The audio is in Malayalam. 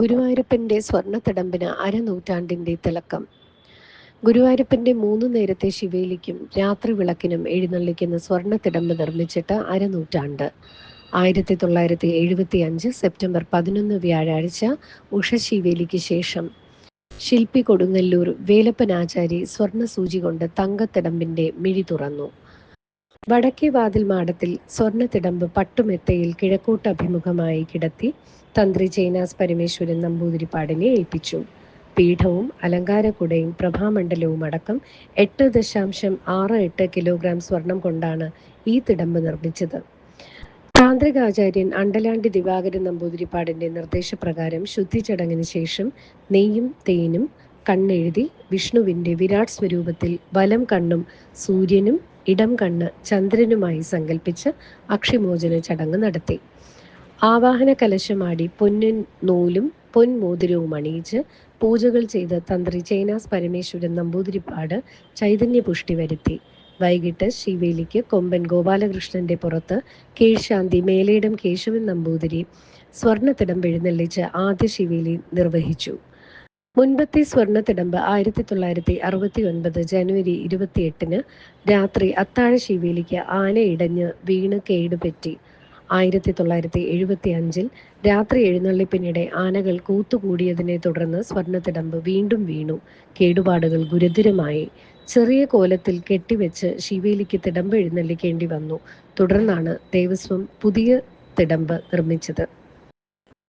ഗുരുവായൂരപ്പന്റെ സ്വർണത്തടമ്പിന് അരനൂറ്റാണ്ടിന്റെ തിളക്കം. ഗുരുവായൂരപ്പന്റെ മൂന്ന് നേരത്തെ ശിവയിലേക്കും രാത്രി വിളക്കിനും എഴുന്നള്ളിക്കുന്ന സ്വർണത്തിടമ്പ് നിർമ്മിച്ചിട്ട് അരനൂറ്റാണ്ട്. ആയിരത്തി തൊള്ളായിരത്തി എഴുപത്തി അഞ്ച് സെപ്റ്റംബർ പതിനൊന്ന് വ്യാഴാഴ്ച ഉഷശിവേലിക്ക് ശേഷം ശില്പി കൊടുങ്ങല്ലൂർ വേലപ്പനാചാരി സ്വർണ സൂചി കൊണ്ട് തങ്കത്തിടമ്പിന്റെ മിഴി തുറന്നു. വടക്കേ വാതിൽ മാടത്തിൽ സ്വർണത്തിടമ്പ് പട്ടുമെത്തയിൽ കിഴക്കോട്ട് അഭിമുഖമായി കിടത്തി തന്ത്രി ജൈനാസ് പരമേശ്വരൻ നമ്പൂതിരിപ്പാടിനെ ഏൽപ്പിച്ചു. പീഠവും അലങ്കാരക്കുടയും പ്രഭാമണ്ഡലവും അടക്കം എട്ട് ദശാംശം ആറ് എട്ട് കിലോഗ്രാം സ്വർണം കൊണ്ടാണ് ഈ തിടമ്പ് നിർമ്മിച്ചത്. താന്ത്രികാചാര്യൻ അണ്ടലാണ്ടി ദിവാകരൻ നമ്പൂതിരിപ്പാടിന്റെ നിർദ്ദേശപ്രകാരം ശുദ്ധി ചടങ്ങിന് ശേഷം നെയ്യും തേനും കണ്ണെഴുതി വിഷ്ണുവിന്റെ വിരാട് സ്വരൂപത്തിൽ വലം കണ്ണും സൂര്യനും ഇടം കണ്ണ് ചന്ദ്രനുമായി സങ്കല്പിച്ച് അക്ഷിമോചന ചടങ്ങ് നടത്തി. ആവാഹന കലശമാടി പൊന്നിൻ നൂലും പൊൻമോതിരവും അണിയിച്ച് പൂജകൾ ചെയ്ത് തന്ത്രി ചേനാസ് പരമേശ്വരൻ നമ്പൂതിരിപ്പാട് ചൈതന്യ പുഷ്ടി വരുത്തി. വൈകിട്ട് ശിവേലിക്ക് കൊമ്പൻ ഗോപാലകൃഷ്ണന്റെ പുറത്ത് കീഴ്ശാന്തി മേലേടം കേശവൻ നമ്പൂതിരി സ്വർണത്തിടം എഴുന്നള്ളിച്ച് ആദ്യ ശിവേലി നിർവഹിച്ചു. മുൻപത്തെ സ്വർണത്തിടമ്പ് ആയിരത്തി തൊള്ളായിരത്തി അറുപത്തി ഒൻപത് ജനുവരി ഇരുപത്തിയെട്ടിന് രാത്രി അത്താഴ ശിവേലിക്ക് ആന ഇടഞ്ഞ് വീണ് കേടുപറ്റി. ആയിരത്തി തൊള്ളായിരത്തി എഴുപത്തി അഞ്ചിൽ രാത്രി എഴുന്നള്ളിപ്പിനിടെ ആനകൾ കൂത്തുകൂടിയതിനെ തുടർന്ന് സ്വർണത്തിടമ്പ് വീണ്ടും വീണു. കേടുപാടുകൾ ഗുരുതരമായി. ചെറിയ കോലത്തിൽ കെട്ടിവെച്ച് ശിവേലിക്ക് തിടമ്പ് എഴുന്നള്ളിക്കേണ്ടി വന്നു. തുടർന്നാണ് ദേവസ്വം പുതിയ തിടമ്പ് നിർമ്മിച്ചത്.